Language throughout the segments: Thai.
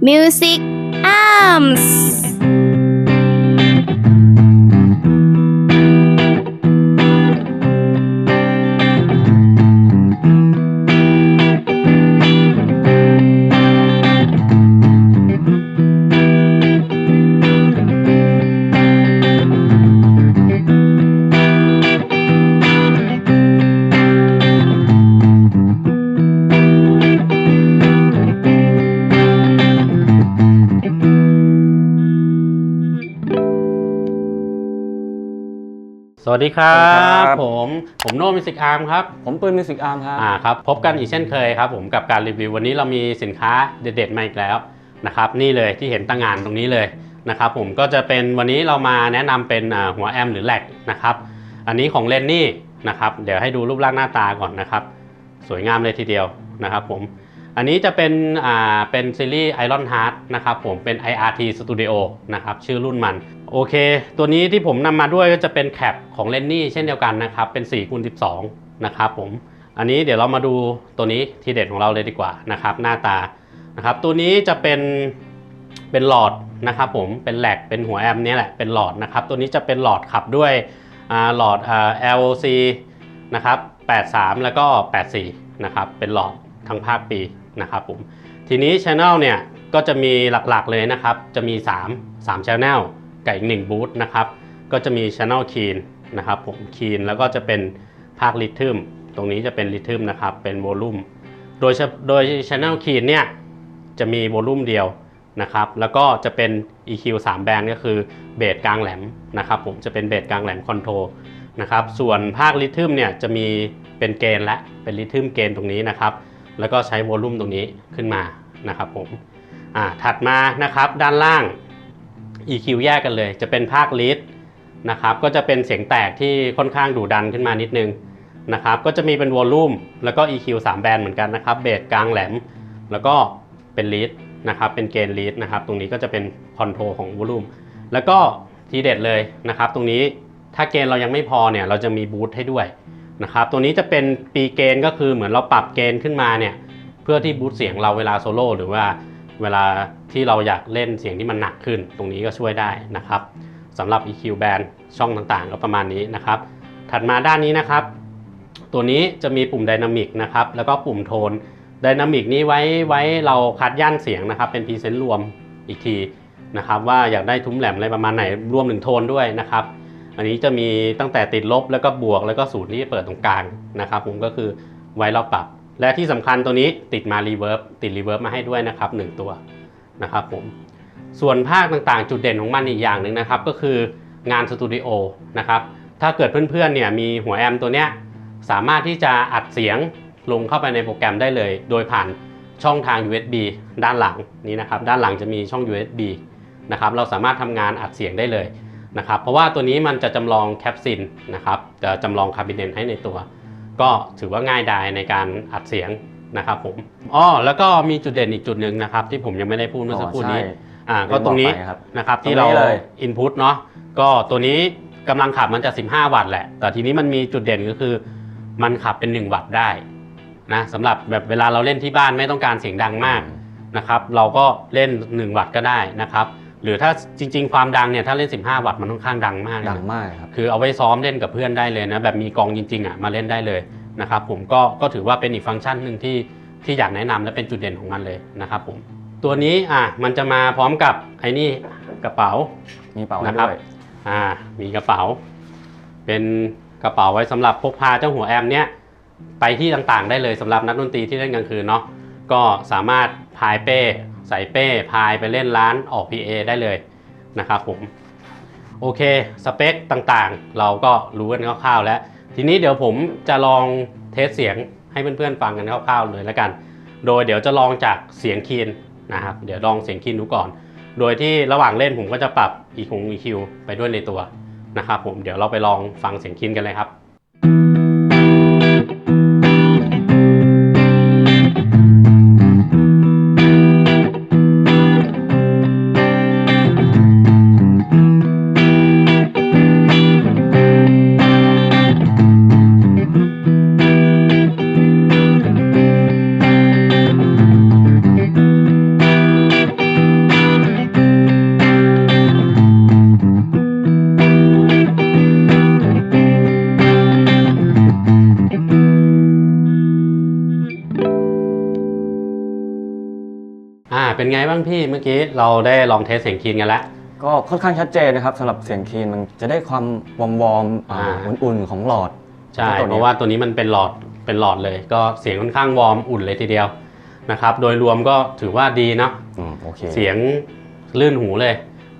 Music Arms วัสดีครัสวัสดีครับบผม ผมโน้มิสิกอาร์มครับ ผมปืนมิวสิกอาร์มครับอ่าครับพบกันอีกเช่นเคยครับผมกับการรีวิววันนี้เรามีสินค้าเด็ดๆมาอีกแล้วนะครับนี่เลยที่เห็นตั้งงานตรงนี้เลยนะครับผมก็จะเป็นวันนี้เรามาแนะนำเป็นอ่าหัวแอมหรือแหลกนะครับอันนี้ของเลนนี่นะครับเดี๋ยวให้ดูรูปร่างหน้าตาก่อนนะครับ สวยงามเลยทีเดียวนะครับผมอันนี้จะเป็นอ่าเป็นซีรีส์ Iron Heart นะครับผมเป็น IRT Studio นะครับชื่อรุ่นมัน โอเค ตัวนี้ที่ผมนำมาด้วยก็จะเป็นแคปของเลนนี่เช่นเดียวกันนะครับ เป็น4คูณ12 นะครับผม อันนี้เดี๋ยวเรามาดูตัวนี้ทีเด็ดของเราเลยดีกว่านะครับ หน้าตานะครับ ตัวนี้จะเป็นเป็นหลอดนะครับผม เป็นแหลก เป็นหัวแอมเนี่แหละ เป็นหลอดนะครับ ตัวนี้จะเป็นหลอดขับด้วยหลอดอ่า LC นะครับ 83 แล้วก็ 84 นะครับ เป็นหลอดทั้งภาคปีนะครับผม ทีนี้ Channel เนี่ยก็จะมีหลักๆเลยนะครับ จะมี 3 3 Channel กับอีก1บูธนะครับก็จะมี Channel Keen นะครับผม Keen แล้วก็จะเป็นภาค Rhythm ตรงนี้จะเป็น Rhythm นะครับเป็นโวลูมโดยโดย Channel Keen เนี่ยจะมีโวลูมเดียวนะครับแล้วก็จะเป็น EQ 3 แบนก็คือเบสกลางแหลมนะครับผมจะเป็นเบสกลางแหลมคอนโทรนะครับส่วนภาคริทึมเนี่ยจะมีเป็นเกณฑ์และเป็นริทึมเกณฑ์ตรงนี้นะครับแล้วก็ใช้โวลูมตรงนี้ขึ้นมานะครับผมอ่าถัดมานะครับด้านล่าง EQ แยกกันเลย จะเป็นภาคลีดนะครับ ก็จะเป็นเสียงแตกที่ค่อนข้างดุดันขึ้นมานิดนึงนะครับ ก็จะมีเป็นโวลูมแล้วก็ EQ 3 แบนด์เหมือนกันนะครับ เบสกลางแหลม แล้วก็เป็นลีดนะครับ เป็นเกณฑ์ลีดนะครับ ตรงนี้ก็จะเป็นคอนโทรของโวลูมแล้วก็ทีเด็ดเลยนะครับ ตรงนี้ถ้าเกณฑ์เรายังไม่พอเนี่ย เราจะมีบูทให้ด้วยนะครับ ตัวนี้จะเป็นปีเกณฑ์ก็คือเหมือนเราปรับเกณฑ์ขึ้นมาเนี่ย เพื่อที่บูทเสียงเราเวลาโซโล่หรือว่า เวลาที่เราอยากเล่นเสียงที่มันหนักขึ้น ตรงนี้ก็ช่วยได้นะครับสำหรับ EQ band ช่องต่างๆ ก็ประมาณนี้นะครับ ถัดมาด้านนี้นะครับ ตัวนี้จะมีปุ่มไดนามิกนะครับ แล้วก็ปุ่มโทนไดนามิกนี้ไว้ไว้เราคัดย่านเสียงนะครับ เป็นพรีเซนต์รวมอีกทีนะครับ ว่าอยากได้ทุ้มแหลมอะไรประมาณไหนรวมถึงโทนด้วยนะครับ อันนี้จะมีตั้งแต่ติดลบแล้วก็บวกแล้วก็ศูนย์ที่เปิดตรงกลางนะครับ ผมก็คือไว้เราปรับ และที่สำคัญตัวนี้ติดมารีเวิร์บติดรีเวิร์บมาให้ด้วยนะครับหนึ่งตัวนะครับผมส่วนภาคต่างๆ จุดเด่นของมันอีกอย่างหนึ่งนะครับ ก็คืองานสตูดิโอนะครับถ้าเกิดเพื่อนๆเนี่ยมีหัวแอมตัวเนี้ยสามารถที่จะอัดเสียงลงเข้าไปในโปรแกรมได้เลย โดยผ่านช่องทาง USB ด้านหลังนี้นะครับ ด้านหลังจะมีช่อง USB นะครับเราสามารถทำงานอัดเสียงได้เลยนะครับ เพราะว่าตัวนี้มันจะจำลองแคปซินนะครับ จะจำลองคาบิเนตให้ในตัว ก็ถือว่าง่ายดายในการอัดเสียงนะครับผมอ๋อแล้วก็มีจุดเด่นอีกจุดหนึ่งนะครับ ที่ผมยังไม่ได้พูดเมื่อสักครู่นี้อ๋อใช่อ่าก็ตรงนี้ลืมบอกไปครับนะครับตรงนี้ที่เราเลย input เนาะก็ตัวนี้กำลังขับมันจะ 15 วัตต์แหละ แต่ทีนี้มันมีจุดเด่นก็คือ มันขับเป็น 1 วัตต์ได้นะสำหรับแบบเวลาเราเล่นที่บ้านไม่ต้องการเสียงดังมากนะครับ เราก็เล่น 1 วัตต์ก็ได้นะครับ หรือถ้าจริง ๆ ความดังเนี่ยถ้าเล่น 15 วัตต์มันค่อนข้างดังมากเลยดังมากครับ คือเอาไว้ซ้อมเล่นกับเพื่อนได้เลยนะแบบมีกองจริงๆอะมาเล่นได้เลยนะครับผมก็ก็ถือว่าเป็นอีกฟังก์ชันหนึ่งที่ที่อยากแนะนำและเป็นจุดเด่นของมันเลยนะครับผมตัวนี้อะมันจะมาพร้อมกับไอ้นี่กระเป๋า มีเป่าให้นะครับ ด้วย อ่ามีกระเป๋า เป็นกระเป๋าไว้สำหรับพกพาเจ้าหัวแอมเนี้ยไปที่ต่างๆ ได้เลยสำหรับนักดนตรีที่เล่นกลางคืนเนาะก็สามารถพายเป้ ใส่เป้พายไปเล่นร้านออก PA ได้เลยนะครับผมโอเคสเปคต่างๆ เราก็รู้กันคร่าวๆแล้ว ทีนี้เดี๋ยวผมจะลองเทสเสียงให้เพื่อนๆฟังกันคร่าวๆเลยแล้วกัน โดยเดี๋ยวจะลองจากเสียงคีนนะครับเดี๋ยวลองเสียงคีนดูก่อน โดยที่ระหว่างเล่นผมก็จะปรับ EQ EQ ไปด้วยในตัวนะครับผมเดี๋ยวเราไปลองฟังเสียงคีนกันเลยครับ เป็นไงบ้างพี่เมื่อกี้เราได้ลองเทสเสียงคีนกันแล้ว ก็ค่อนข้างชัดเจนนะครับสำหรับเสียงคีนมันจะได้ความวอมวอมๆอ่าอ่า อุ่นๆของหลอดใช่แล้วตัวนี้เพราะว่าตัวนี้มันเป็นหลอดเป็นหลอดเลย ก็เสียงค่อนข้างวอร์มอุ่นเลยทีเดียวนะครับ โดยรวมก็ถือว่าดีเนาะ อืมโอเค เสียงลื่นหูเลย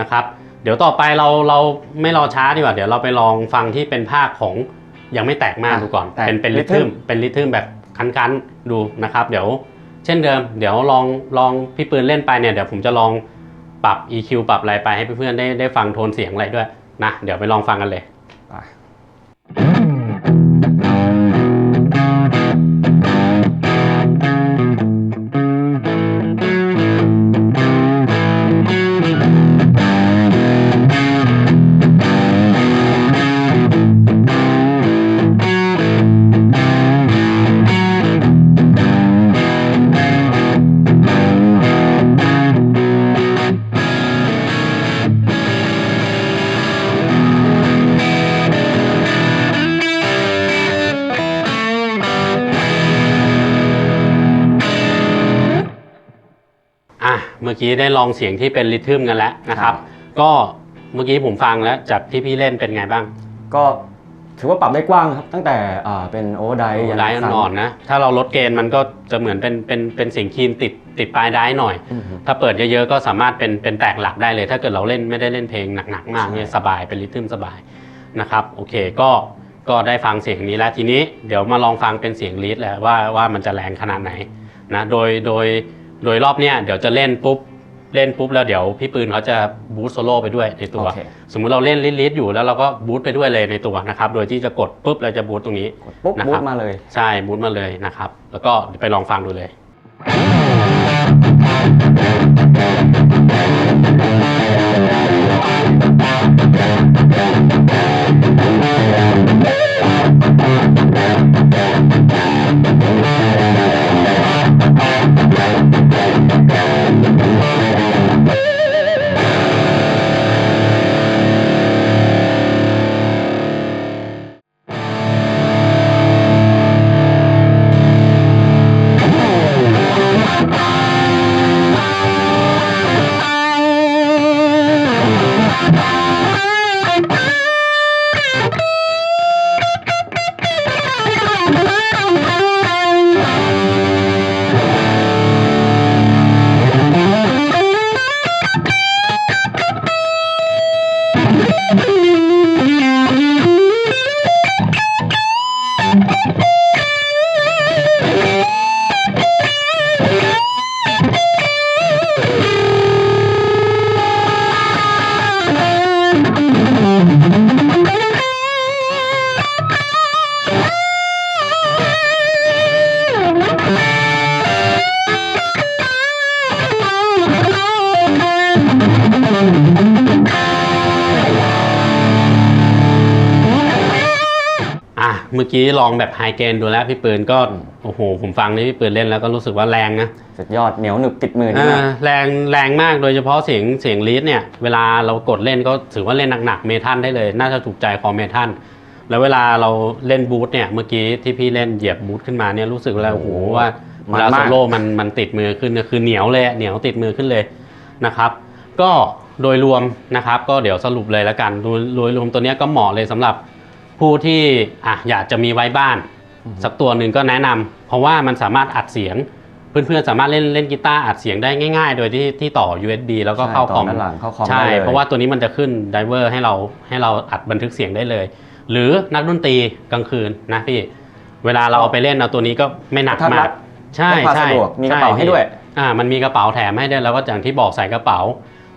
นะครับ เดี๋ยวต่อไปเราเราไม่รอช้าดีกว่าเดี๋ยวเราไปลองฟังที่เป็นภาคของยังไม่แตกมากอะดูก่อน แตกเป็นเป็นลิ rhythm ทึมเป็นลิทึมแบบคันๆดูนะครับ เดี๋ยว เช่นเดิม เดี๋ยวลองลองพี่ปืนเล่นไปเนี่ยเดี๋ยวผมจะลองปรับ EQ ปรับอะไรไปให้เพื่อนๆได้ได้ฟังโทนเสียงอะไรด้วยนะ เดี๋ยวไปลองฟังกันเลย เมื่อกี้ได้ลองเสียงที่เป็นริทึมกันแล้วนะครับ ก็เมื่อกี้ผมฟังแล้วจากที่พี่เล่นเป็นไงบ้าง ก็ถือว่าปรับได้กว้างครับ ตั้งแต่อ่าเป็นโอเวอร์ไดยันไดร์อ่อนๆนะ ถ้าเราลดเกณฑ์มันก็จะเหมือนเป็นเป็นเป็นเสียงคีนติดติดปลายไดร์หน่อยอืมถ้าเปิดเยอะๆก็สามารถเป็นเป็นแตกหลักได้เลย ถ้าเกิดเราเล่นไม่ได้เล่นเพลงหนักๆมากเนี่ยใช่สบายเป็นริทึมสบายนะครับโอเคก็ก็ได้ฟังเสียงนี้แล้วทีนี้เดี๋ยวมาลองฟังเป็นเสียงลีดแหละว่าว่ามันจะแรงขนาดไหนนะโดยโดย โดยรอบเนี้ยเดี๋ยวจะเล่นปุ๊บเล่นปุ๊บแล้วเดี๋ยวพี่ปืนเขาจะบูสโซโล่ไปด้วยในตัว โอเค สมมุติเราเล่นลีดๆอยู่แล้วเราก็บูสไปด้วยเลยในตัวนะครับโดยที่จะกดปุ๊บเราจะบูสตรงนี้ กดปุ๊บนะครับ บูทมาเลย ใช่บูทมาเลยนะครับ แล้วก็ไปลองฟังดูเลยอะ เมื่อกี้ลองแบบไฮเกนดูแล้วพี่ปืนก็โอ้โหผมฟังนี่พี่ปืนเล่นแล้วก็รู้สึกว่าแรงนะสุดยอดเหนียวหนึบติดมือดีอ่ามากแรงแรงมากโดยเฉพาะเสียงเสียงลีดเนี่ยเวลาเรากดเล่นก็ถือว่าเล่นหนักๆเมทัลได้เลย น่าจะถูกใจคอเมทัลแล้วเวลาเราเล่นบูทเนี่ยเมื่อกี้ที่พี่เล่นเหยียบบูทขึ้นมาเนี่ยรู้สึกแล้วโอ้โหว่าเวลาโซโล่มันมันติดมือขึ้นเนี่ยคือเหนียวเลยอะเหนียวติดมือขึ้นเลยนะครับ ก็โดยรวมนะครับ ก็เดี๋ยวสรุปเลยแล้วกันโดยโดยรวมตัวเนี้ยก็เหมาะเลยสำหรับ ผู้ที่อะอยากจะมีไว้บ้าน สักตัวหนึ่งก็แนะนำเพราะว่ามันสามารถอัดเสียง เพื่อนๆสามารถเล่นเล่นกีตาร์อัดเสียงได้ง่ายๆ โดยที่ที่ต่อ USB แล้วก็เข้าใช่คอมต่ด้านหลังเข้าคอมใช่ ได้ลย เพราะว่าตัวนี้มันจะขึ้นไดเวอร์ให้เราให้เราอัดบันทึกเสียงได้เลย หรือนักดนตรีกลางคืนนะพี่ เวลาเราเอาไปเล่นเอาตัวนี้ก็ไม่หนักทัดมารักดใช่พกพาใช่สะดวกมีกระเป๋าช่ให้ด้วย อ่ามันมีกระเป๋าแถมให้ด้วยแล้วก็อย่างที่บอกใส่กระเป๋า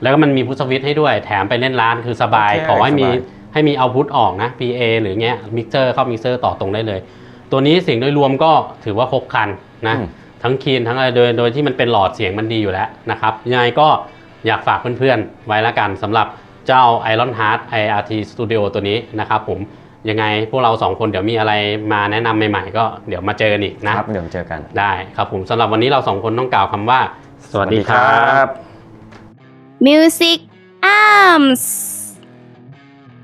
แล้วก็มันมีพุทสวิตช์ให้ด้วยแถมไปเล่นร้านคือสบายโอเคขอให้มีสบาย ให้มีเอาพุทออกนะ PA หรือเงี้ยมิกเซอร์เข้ามิกเซอร์ต่อตรงได้เลย ตัวนี้เสียงโดยรวมก็ถือว่าครบครันนะอืมทั้งคีนทั้งอะไรโดยโดยที่มันเป็นหลอดเสียงมันดีอยู่แล้วนะครับยังไงก็อยากฝากเพื่อนๆ ไว้ละกันสำหรับเจ้า Iron Heart IRT Studio ตัวนี้นะครับผมยังไงพวกเราสองคนเดี๋ยวมีอะไรมาแนะนำใหม่ๆ ก็เดี๋ยวมาเจอกันอีกนะครับเดี๋ยวเจอกันได้ครับผมสำหรับวันนี้เราสองคนต้องกล่าวคำว่า สวัสดีครับ Music Arms